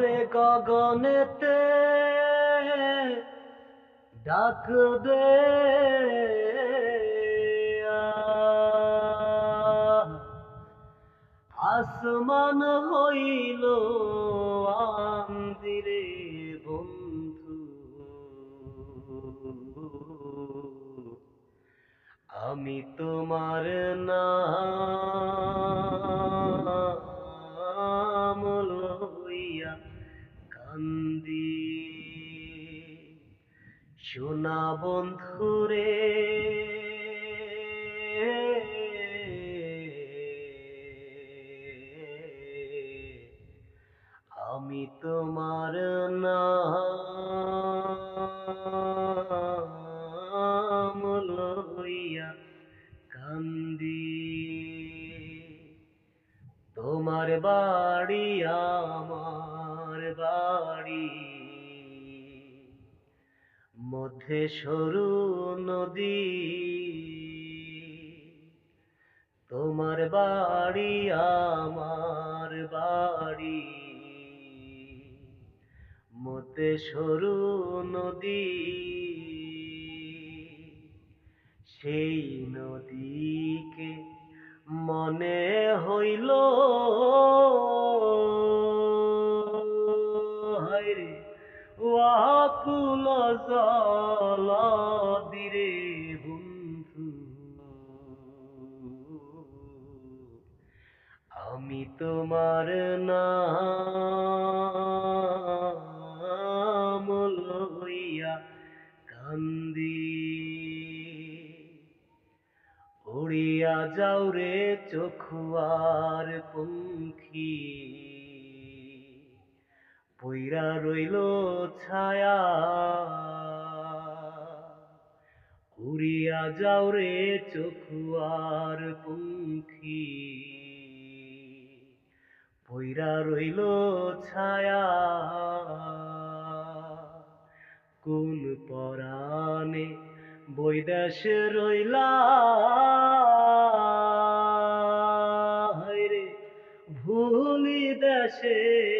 ওরে গগনেতে ডাক দে। আসমান হইল আন্দিরে বন্ধু। আমি তোমার নাম সোনা বন্ধুরে আমি তোমার না লইয়া কান্দি। তোমার বাড়ি আমার বাড়ি। মধ্যে সরু নদী। তোমার বাড়ি আমার বাড়ি। মধ্যে সরু নদী। সেই নদীকে মনে হইল জল দিরে বন্ধু। আমি তোমার নাম লইয়া কান্দি। উড়িয়া যাও রে চোখুয়ার পঙ্খী। পইরা রইল ছায়া। উড়িয়া যাও রে চোখুয়ার পঙ্খী। পইরা রইল ছায়া। কোন পরাণে বৈদেশ রইলা? রে, ভুলি দেশের